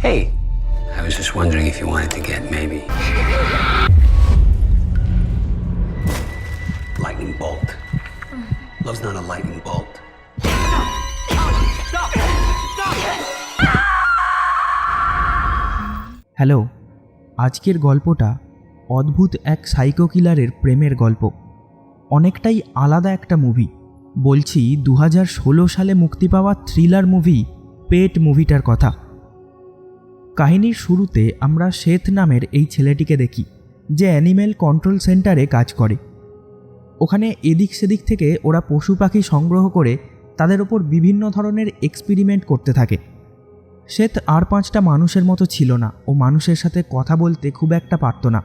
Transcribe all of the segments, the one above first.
Hey, I was just wondering if you wanted to get maybe. Lightning bolt. Love's not a lightning bolt. Stop! Stop! Hello আজকের গল্পটা অদ্ভুত এক psycho কিলারের প্রেমের গল্প অনেকটাই আলাদা একটা মুভি বলছি দু হাজার ষোলো সালে মুক্তি পাওয়া থ্রিলার মুভি পেট মুভিটার কথা কাহিনীর শুরুতে আমরা শেথ নামের এই ছেলেটিকে দেখি, যে অ্যানিম্যাল কন্ট্রোল সেন্টারে কাজ করে। ওখানে এদিক সেদিক থেকে ওরা পশু পাখি সংগ্রহ করে তাদের ওপর বিভিন্ন ধরনের এক্সপেরিমেন্ট করতে থাকে। শ্বেত আর পাঁচটা মানুষের মতো ছিল না ও মানুষের সাথে কথা বলতে খুব একটা পারত না।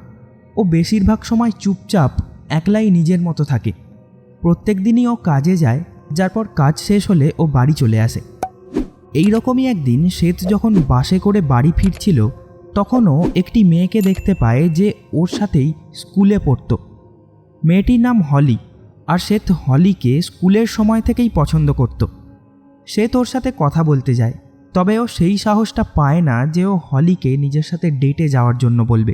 ও বেশিরভাগ সময় চুপচাপ, একলাই নিজের মতো থাকে। প্রত্যেক দিনই ও কাজে যায়, যার পর কাজ শেষ হলে ও বাড়ি চলে আসে। এই রকমই একদিন শ্বেত যখন বাসে করে বাড়ি ফিরছিল, তখনও একটি মেয়েকে দেখতে পায় যে ওর সাথেই স্কুলে পড়তো। মেয়েটির নাম হলি, আর শ্বেত হলিকে স্কুলের সময় থেকেই পছন্দ করত। সে তোর সাথে কথা বলতে যায়, তবে ও সেই সাহসটা পায় না যে ও হলিকে নিজের সাথে ডেটে যাওয়ার জন্য বলবে।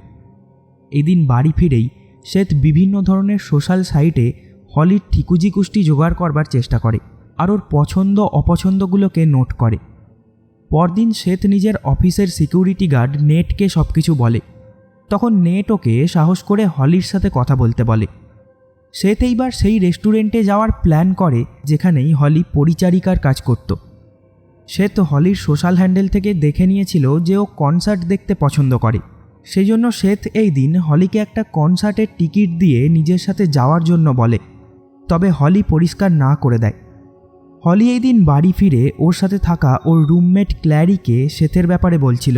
এদিন বাড়ি ফিরেই শ্বেত বিভিন্ন ধরনের সোশ্যাল সাইটে হলির ঠিকুজি কুষ্টি জোগাড় করবার চেষ্টা করে, আর ওর পছন্দ অপছন্দগুলোকে নোট করে। পরদিন শ্বেত নিজের অফিসের সিকিউরিটি গার্ড নেটকে সব কিছু বলে। তখন নেট ওকে সাহস করে হলির সাথে কথা বলতে বলে। শ্বেত এইবার সেই রেস্টুরেন্টে যাওয়ার প্ল্যান করে যেখানেই হলি পরিচারিকার কাজ করত। সে তো হলির সোশ্যাল হ্যান্ডেল থেকে দেখে নিয়েছিল যে ও কনসার্ট দেখতে পছন্দ করে। সেই জন্য শ্বেত এই দিন হলিকে একটা কনসার্টের টিকিট দিয়ে নিজের সাথে যাওয়ার জন্য বলে। তবে হলি পরিষ্কার না করে দেয়। হলি এই দিন বাড়ি ফিরে ওর সাথে থাকা ওর রুমমেট ক্ল্যারিকে শ্বেতের ব্যাপারে বলছিল।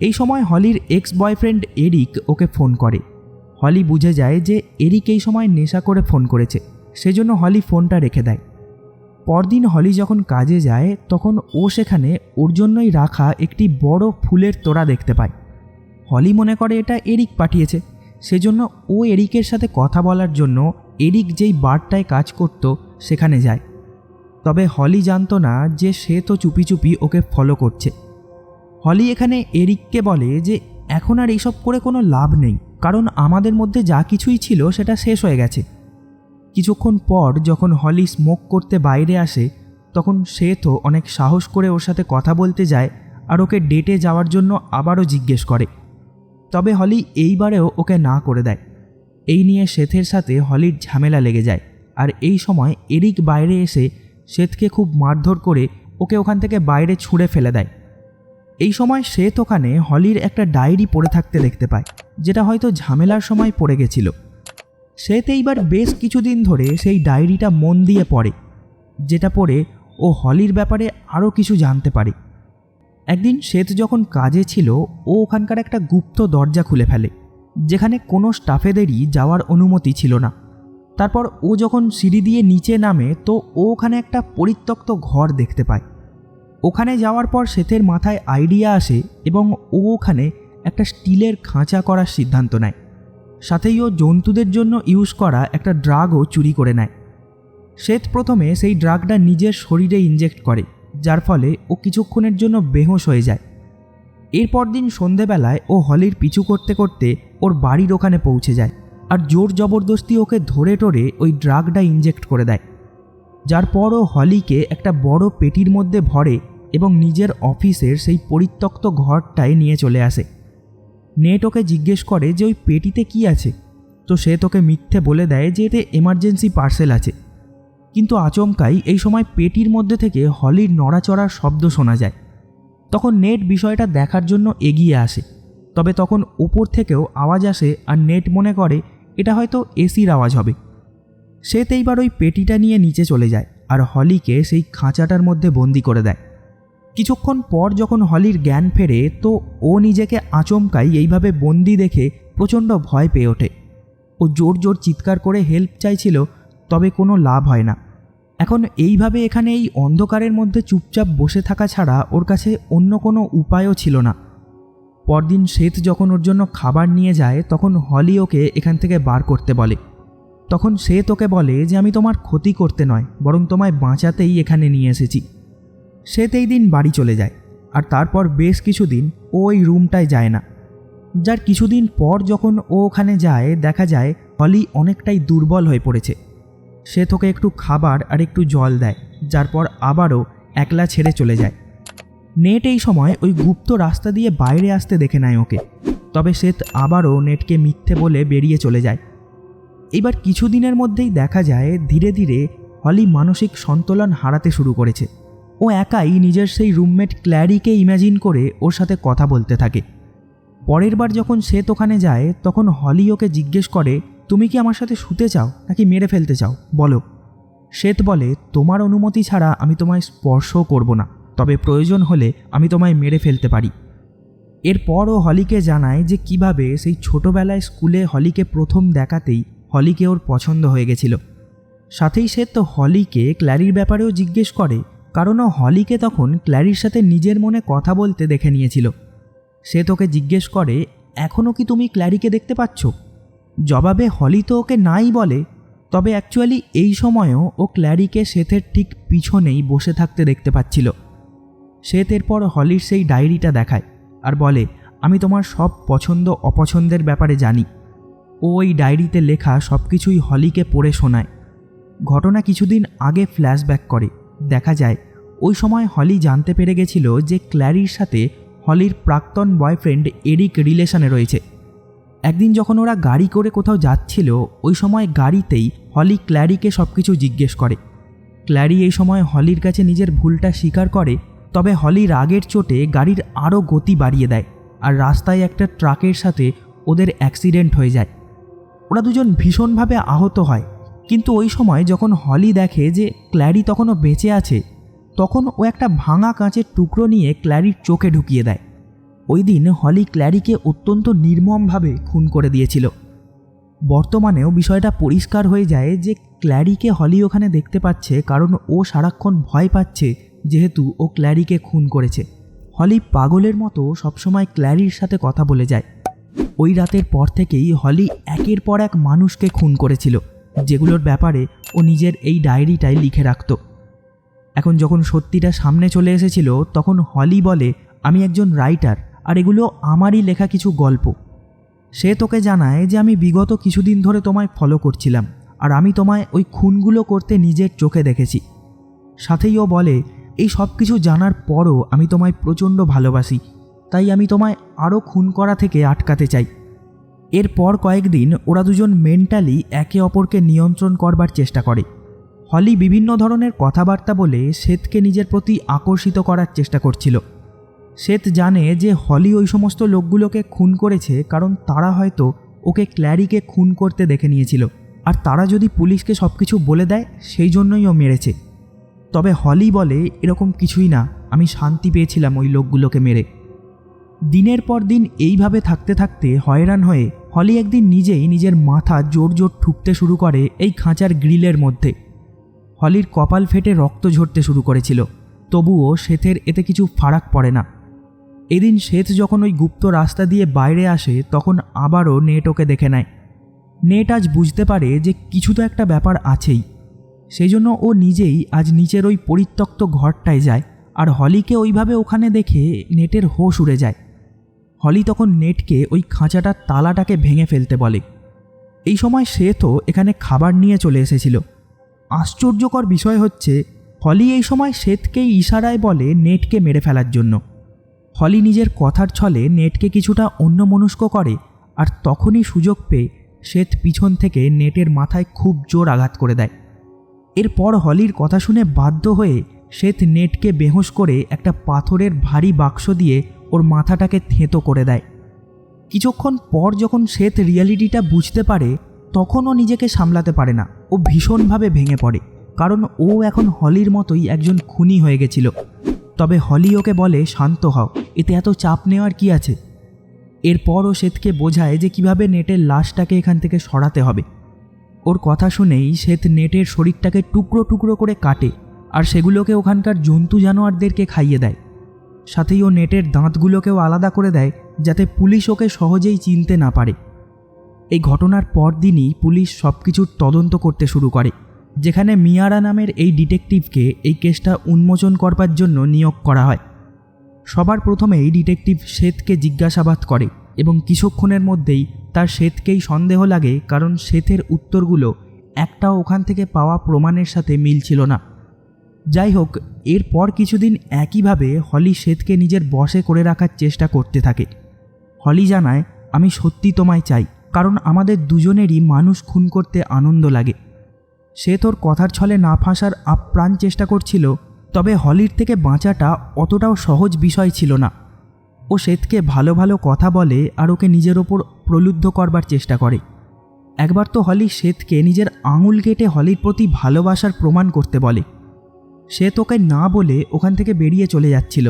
এই সময় হলির এক্স বয়ফ্রেন্ড এরিক ওকে ফোন করে। হলি বুঝে যায় যে এরিক এই সময় নেশা করে ফোন করেছে, সেজন্য হলি ফোনটা রেখে দেয়। পরদিন হলি যখন কাজে যায়, তখন ও সেখানে ওর জন্যই রাখা একটি বড় ফুলের তোড়া দেখতে পায়। হলি মনে করে এটা এরিক পাঠিয়েছে, সেজন্য ও এরিকের সাথে কথা বলার জন্য এরিক যেই বারটায় কাজ করত, সেখানে যায়। তবে হলি জানতো না যে সে তো চুপি চুপি ওকে ফলো করছে। হলি এখানে এরিককে বলে যে, এখন আর এইসব করে কোনো লাভ নেই, কারণ আমাদের মধ্যে যা কিছুই ছিল সেটা শেষ হয়ে গেছে। কিছুক্ষণ পর যখন হলি স্মোক করতে বাইরে আসে, তখন সে তো অনেক সাহস করে ওর সাথে কথা বলতে যায় আর ওকে ডেটে যাওয়ার জন্য আবারও জিজ্ঞেস করে। তবে হলি এইবারেও ওকে না করে দেয়। এই নিয়ে শেথের সাথে হলির ঝামেলা লেগে যায়। আর এই সময় এরিক বাইরে এসে শেথকে খুব মারধর করে ওকে ওখান থেকে বাইরে ছুঁড়ে ফেলে দেয়। এই সময় শ্বেত ওখানে হলির একটা ডায়েরি পড়ে থাকতে দেখতে পায়, যেটা হয়তো ঝামেলার সময় পড়ে গেছিল। শ্বেত এইবার বেশ কিছুদিন ধরে সেই ডায়েরিটা মন দিয়ে পড়ে, যেটা পড়ে ও হলির ব্যাপারে আরও কিছু জানতে পারে। একদিন শ্বেত যখন কাজে ছিল, ও ওখানকার একটা গুপ্ত দরজা খুলে ফেলে, যেখানে কোনো স্টাফেদেরই যাওয়ার অনুমতি ছিল না। তারপর ও যখন সিঁড়ি দিয়ে নিচে নামে, তো ও ওখানে একটা পরিত্যক্ত ঘর দেখতে পায়। ওখানে যাওয়ার পর শ্বেতের মাথায় আইডিয়া আসে এবং ও ওখানে একটা স্টিলের খাঁচা করার সিদ্ধান্ত নেয়। সাথেই ও জন্তুদের জন্য ইউজ করা একটা ড্রাগও চুরি করে নেয়। শ্বেত প্রথমে সেই ড্রাগটা নিজের শরীরে ইনজেক্ট করে, যার ফলে ও কিছুক্ষণের জন্য বেহোশ হয়ে যায়। এরপর দিন সন্ধেবেলায় ও হলির পিছু করতে করতে ওর বাড়ির ওখানে পৌঁছে যায়। আর জোর জবরদস্তি ওকে ধরে টরে ওই ড্রাগটা ইনজেক্ট করে দেয়। যার পর ও হলিকে একটা বড় পেটির মধ্যে ভরে এবং নিজের অফিসের সেই পরিত্যক্ত ঘরটায় নিয়ে চলে আসে। নেট ওকে জিজ্ঞেস করে যে ওই পেটিতে কি আছে? তো সে তোকে মিথ্যে বলে দেয় যে এতে এমার্জেন্সি পার্সেল আছে। কিন্তু আচমকাই এই সময় পেটির মধ্যে থেকে হলির নড়াচড়ার শব্দ শোনা যায়। তখন নেট বিষয়টা দেখার জন্য এগিয়ে আসে। তবে তখন উপর থেকেও আওয়াজ আসে আর নেট মনে করে এটা হয়তো এসির আওয়াজ হবে। সে তো এইবার ওই পেটিটা নিয়ে নিচে চলে যায় আর হলিকে সেই খাঁচাটার মধ্যে বন্দি করে দেয়। কিছুক্ষণ পর যখন হলির জ্ঞান ফেরে তো ও নিজেকে আচমকাই এইভাবে বন্দি দেখে প্রচণ্ড ভয় পেয়ে ওঠে। ও জোর জোর চিৎকার করে হেল্প চাইছিল, তবে কোনো লাভ হয় না। এখন এইভাবে এখানে এই অন্ধকারের মধ্যে চুপচাপ বসে থাকা ছাড়া ওর কাছে অন্য কোনো উপায়ও ছিল না। পরদিন শ্বেত যখন ওর জন্য খাবার নিয়ে যায়, তখন হলি ওকে এখান থেকে বার করতে বলে। তখন সে তোকে বলে যে, আমি তোমার ক্ষতি করতে নয়, বরং তোমায় বাঁচাতেই এখানে নিয়ে এসেছি। সে এই দিন বাড়ি চলে যায়, আর তারপর বেশ কিছুদিন ও ওই রুমটায় যায় না। যার কিছুদিন পর যখন ও ওখানে যায়, দেখা যায় হলি অনেকটাই দুর্বল হয়ে পড়েছে। সে তোকে একটু খাবার আর একটু জল দেয়, যার পর আবারও একলা ছেড়ে চলে যায়। নেট এই সময় ওই গুপ্ত রাস্তা দিয়ে বাইরে আসতে দেখে নেয় ওকে। তবে শ্বেত আবারও নেটকে মিথ্যে বলে বেরিয়ে চলে যায়। এবার কিছুদিনের মধ্যেই দেখা যায়, ধীরে ধীরে হলি মানসিক সন্তুলন হারাতে শুরু করেছে। ও একাই নিজের সেই রুমমেট ক্ল্যারিকে ইম্যাজিন করে ওর সাথে কথা বলতে থাকে। পরের বার যখন শ্বেত ওখানে যায়, তখন হলি ওকে জিজ্ঞেস করে, তুমি কি আমার সাথে শুতে চাও নাকি মেরে ফেলতে চাও? বলো। শ্বেত বলে, তোমার অনুমতি ছাড়া আমি তোমায় স্পর্শও করব না। তবে প্রয়োজন হলে আমি তোমায় মেরে ফেলতে পারি। এরপরও হলিকে জানায় যে কীভাবে সেই ছোটবেলায় স্কুলে হলিকে প্রথম দেখাতেই হলিকে ওর পছন্দ হয়ে গেছিল। সাথেই সে তো হলিকে ক্ল্যারির ব্যাপারেও জিজ্ঞেস করে, কারণ হলিকে তখন ক্ল্যারির সাথে নিজের মনে কথা বলতে দেখে নিয়েছিল। সে তোকে জিজ্ঞেস করে এখনও কি তুমি ক্ল্যারিকে দেখতে পাচ্ছ? জবাবে হলি তো ওকে নাই বলে, তবে অ্যাকচুয়ালি এই সময়েও ও ক্ল্যারিকে সেথের ঠিক পিছনেই বসে থাকতে দেখতে পাচ্ছিল। শ্বেত এরপর হলির সেই ডায়েরিটা দেখায় আর বলে, আমি তোমার সব পছন্দ অপছন্দের ব্যাপারে জানি। ও ওই ডায়েরিতে লেখা সব কিছুই হলিকে পড়ে শোনায়। ঘটনা কিছুদিন আগে ফ্ল্যাশব্যাক করে। দেখা যায়, ওই সময় হলি জানতে পেরে গেছিল যে ক্ল্যারির সাথে হলির প্রাক্তন বয়ফ্রেন্ড এরিক রিলেশনে রয়েছে। একদিন যখন ওরা গাড়ি করে কোথাও যাচ্ছিল, ওই সময় গাড়িতেই হলি ক্ল্যারিকে সব কিছু জিজ্ঞেস করে। ক্ল্যারি এই সময় হলির কাছে নিজের ভুলটা স্বীকার করে তবে হলি রাগের চোটে গাড়ির আরও গতি বাড়িয়ে দেয় আর রাস্তায় একটা ট্রাকের সাথে ওদের অ্যাক্সিডেন্ট হয়ে যায়। ওরা দুজন ভীষণভাবে আহত হয়। কিন্তু ওই সময় যখন হলি দেখে যে ক্ল্যারি তখনও বেঁচে আছে, তখন ও একটা ভাঙা কাঁচের টুকরো নিয়ে ক্ল্যারির চোখে ঢুকিয়ে দেয়। ওই দিন হলি ক্ল্যারিকে অত্যন্ত নির্মমভাবে খুন করে দিয়েছিল। বর্তমানেও বিষয়টা পরিষ্কার হয়ে যায় যে ক্ল্যারিকে হলি ওখানে দেখতে পাচ্ছে কারণ ও সারাক্ষণ ভয় পাচ্ছে যেহেতু ও ক্ল্যারিকে খুন করেছে। হলি পাগলের মতো সবসময় ক্ল্যারির সাথে কথা বলে যায়। ওই রাতের পর থেকেই হলি একের পর এক মানুষকে খুন করেছিল, যেগুলোর ব্যাপারে ও নিজের এই ডায়েরিটায় লিখে রাখত। এখন যখন সত্যিটা সামনে চলে এসেছিল, তখন হলি বলে, আমি একজন রাইটার, আর এগুলো আমারই লেখা কিছু গল্প। সে তোকে জানায় যে আমি বিগত কিছুদিন ধরে তোমায় ফলো করছিলাম, আর আমি তোমায় ওই খুনগুলো করতে নিজের চোখে দেখেছি। সাথেই ও বলে এই সব কিছু জানার পরও আমি তোমায় প্রচণ্ড ভালোবাসি। তাই আমি তোমায় আরও খুন করা থেকে আটকাতে চাই। এরপর কয়েকদিন ওরা দুজন মেন্টালি একে অপরকে নিয়ন্ত্রণ করবার চেষ্টা করে। হলি বিভিন্ন ধরনের কথাবার্তা বলে শ্বেতকে নিজের প্রতি আকর্ষিত করার চেষ্টা করছিল। শ্বেত জানে যে হলি ওই সমস্ত লোকগুলোকে খুন করেছে কারণ তারা হয়তো ওকে ক্ল্যারিকে খুন করতে দেখে নিয়েছিল। আর তারা যদি পুলিশকে সব কিছু বলে দেয়, সেই জন্যই ও মেরেছে। তবে হলি বলে এরকম কিছুই না, আমি শান্তি পেয়েছিলাম ওই লোকগুলোকে মেরে। দিনের পর দিন এইভাবে থাকতে থাকতে হয়রান হয়ে হলি একদিন নিজেই নিজের মাথা জোর জোর ঠুকতে শুরু করে এই খাঁচার গ্রিলের মধ্যে। হলির কপাল ফেটে রক্ত ঝরতে শুরু করেছিল, তবুও শ্বেতের এতে কিছু ফারাক পড়ে না। এদিন শ্বেত যখন ওই গুপ্ত রাস্তা দিয়ে বাইরে আসে, তখন আবারও নেট ওকে দেখে নেয়। নেট আজ বুঝতে পারে যে কিছু তো একটা ব্যাপার আছেই। সেই জন্য ও নিজেই আজ নিচের ওই পরিত্যক্ত ঘরটায় যায় আর হলিকে ওইভাবে ওখানে দেখে নেটের হোশ উড়ে যায়। হলি তখন নেটকে ওই খাঁচাটার তালাটাকে ভেঙে ফেলতে বলে। এই সময় সে তো এখানে খাবার নিয়ে চলে এসেছিল। আশ্চর্যকর বিষয় হচ্ছে, হলি এই সময় শ্বেতকেই ইশারায় বলে নেটকে মেরে ফেলার জন্য। হলি নিজের কথার ছলে নেটকে কিছুটা অন্যমনস্ক করে আর তখনই সুযোগ পেয়ে শ্বেত পিছন থেকে নেটের মাথায় খুব জোর আঘাত করে দেয়। এরপর হলির কথা শুনে বাধ্য হয়ে শ্বেত নেটকে বেহোশ করে একটা পাথরের ভারী বাক্স দিয়ে ওর মাথাটাকে থেঁতো করে দেয়। কিছুক্ষণ পর যখন শ্বেত রিয়ালিটিটা বুঝতে পারে তখনও নিজেকে সামলাতে পারে না। ও ভীষণভাবে ভেঙে পড়ে, কারণ ও এখন হলির মতোই একজন খুনি হয়ে গেছিল। তবে হলি ওকে বলে, শান্ত হও, এতে এত চাপ নেওয়ার কি আছে? এরপর ও শ্বেতকে বোঝায় যে কীভাবে নেটের লাশটাকে এখান থেকে সরাতে হবে। ওর কথা শুনেই শ্বেত নেটের শরীরটাকে টুকরো টুকরো করে কাটে আর সেগুলোকে ওখানকার জন্তু জানোয়ারদেরকে খাইয়ে দেয়। সাথেই ও নেটের দাঁতগুলোকেও আলাদা করে দেয় যাতে পুলিশ ওকে সহজেই চিনতে না পারে। এই ঘটনার পর দিনই পুলিশ সব কিছুর তদন্ত করতে শুরু করে, যেখানে মিয়ারা নামের এই ডিটেকটিভকে এই কেসটা উন্মোচন করবার জন্য নিয়োগ করা হয়। সবার প্রথমেই ডিটেকটিভ শ্বেতকে জিজ্ঞাসাবাদ করে এবং কিছুক্ষণের মধ্যেই তার শ্বেতকেই সন্দেহ লাগে কারণ শ্বেতের উত্তরগুলো একটাও ওখান থেকে পাওয়া প্রমাণের সাথে মিলছিল না। যাই হোক, এরপর কিছুদিন একইভাবে হলি শ্বেতকে নিজের বশে করে রাখার চেষ্টা করতে থাকে। হলি জানায়, আমি সত্যি তোমায় চাই, কারণ আমাদের দুজনেরই মানুষ খুন করতে আনন্দ লাগে। সে তোর কথার ছলে না ফাঁসার আপ্রাণ চেষ্টা করছিল, তবে হলির থেকে বাঁচাটা অতটাও সহজ বিষয় ছিল না। ও শ্বেতকে ভালো ভালো কথা বলে আর ওকে নিজের ওপর প্রলুব্ধ করবার চেষ্টা করে। একবার তো হলি শ্বেতকে নিজের আঙুল কেটে হলির প্রতি ভালোবাসার প্রমাণ করতে বলে। সে তোকে না বলে ওখান থেকে বেরিয়ে চলে যাচ্ছিল।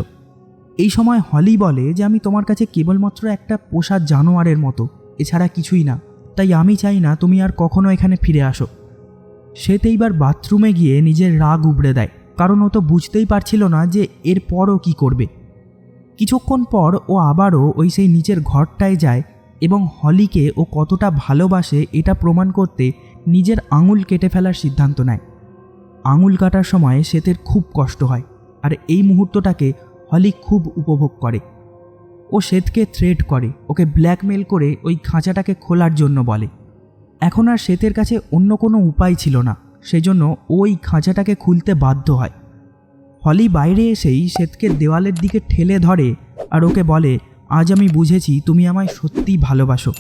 এই সময় হলি বলে যে, আমি তোমার কাছে কেবলমাত্র একটা পোষা জানোয়ারের মতো, এছাড়া কিছুই না। তাই আমি চাই না তুমি আর কখনো এখানে ফিরে আসো। সে এইবার বাথরুমে গিয়ে নিজের রাগ উবড়ে দেয়, কারণ ও তো বুঝতেই পারছিল না যে এরপরও কি করবে। কিছুক্ষণ পর ও আবারও ওই সেই নিচের ঘরটায় যায় এবং হলিকে ও কতটা ভালোবাসে এটা প্রমাণ করতে নিজের আঙুল কেটে ফেলার সিদ্ধান্ত নেয়। আঙুল কাটার সময় শ্বেতের খুব কষ্ট হয় আর এই মুহূর্তটাকে হলি খুব উপভোগ করে। ও শ্বেতকে থ্রেট করে, ওকে ব্ল্যাকমেল করে ওই খাঁচাটাকে খোলার জন্য বলে। এখন আর শ্বেতের কাছে অন্য কোনো উপায় ছিল না, সেজন্য ওই খাঁচাটাকে খুলতে বাধ্য হয়। হলি বাইরে এসেই শ্বেতকে দেওয়ালের দিকে ঠেলে ধরে আর ওকে বলে, আজ আমি বুঝেছি তুমি আমায় সত্যিই ভালোবাসো।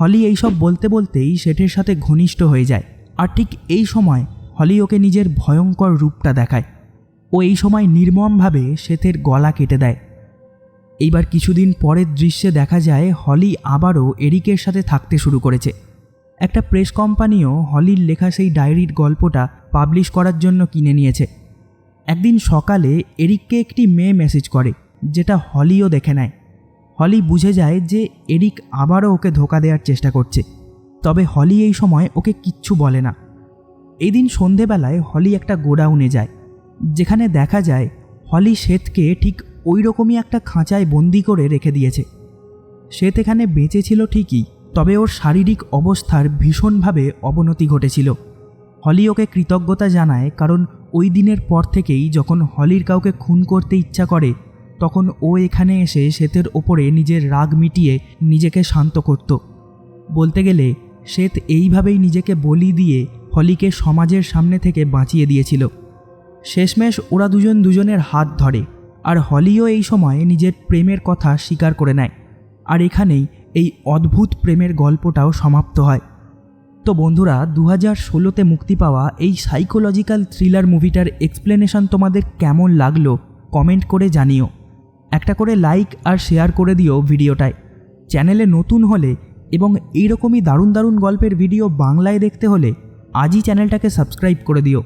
হলি এইসব বলতে বলতেই শেঠের সাথে ঘনিষ্ঠ হয়ে যায়। আর ঠিক এই সময় হলি ওকে নিজের ভয়ঙ্কর রূপটা দেখায়। ও এই সময় নির্মমভাবে শ্বেতের গলা কেটে দেয়। এইবার কিছুদিন পরের দৃশ্যে দেখা যায় হলি আবারও এরিকের সাথে থাকতে শুরু করেছে। একটা প্রেস কোম্পানিও হলির লেখা সেই ডায়েরির গল্পটা পাবলিশ করার জন্য কিনে নিয়েছে। একদিন সকালে এরিককে একটি মেয়ে মেসেজ করে, যেটা হলিও দেখে নেয়। হলি বুঝে যায় যে এরিক আবারও ওকে ধোকা দেওয়ার চেষ্টা করছে। তবে হলি এই সময় ওকে কিচ্ছু বলে না। এই দিন সন্ধেবেলায় হলি একটা গোডাউনে যায়, যেখানে দেখা যায় হলি শ্বেতকে ঠিক ওই রকমই একটা খাঁচায় বন্দি করে রেখে দিয়েছে। শ্বেত এখানে বেঁচে ছিল ঠিকই, তবে ওর শারীরিক অবস্থার ভীষণভাবে অবনতি ঘটেছিল। হলি ওকে কৃতজ্ঞতা জানায়, কারণ ওই দিনের পর থেকেই যখন হলির কাউকে খুন করতে ইচ্ছা করে, তখন ও এখানে এসে শ্বেতের ওপরে নিজের রাগ মিটিয়ে নিজেকে শান্ত করত। বলতে গেলে, শ্বেত এইভাবেই নিজেকে বলি দিয়ে হলিকে সমাজের সামনে থেকে বাঁচিয়ে দিয়েছিল। শেষমেশ ওরা দুজন দুজনের হাত ধরে, আর হলিও এই সময় নিজের প্রেমের কথা স্বীকার করে নেয়। আর এখানেই এই অদ্ভুত প্রেমের গল্পটাও সমাপ্ত হয়। তো বন্ধুরা দু হাজার ষোলোতে মুক্তি পাওয়া এই সাইকোলজিক্যাল থ্রিলার মুভিটার এক্সপ্লেনেশন তোমাদের কেমন লাগল কমেন্ট করে জানিও। একটা করে লাইক আর শেয়ার করে দিও ভিডিওটায়। চ্যানেলে নতুন হলে এবং এইরকমই দারুণ দারুণ গল্পের ভিডিও বাংলায় দেখতে হলে আজই চ্যানেলটাকে সাবস্ক্রাইব করে দিও।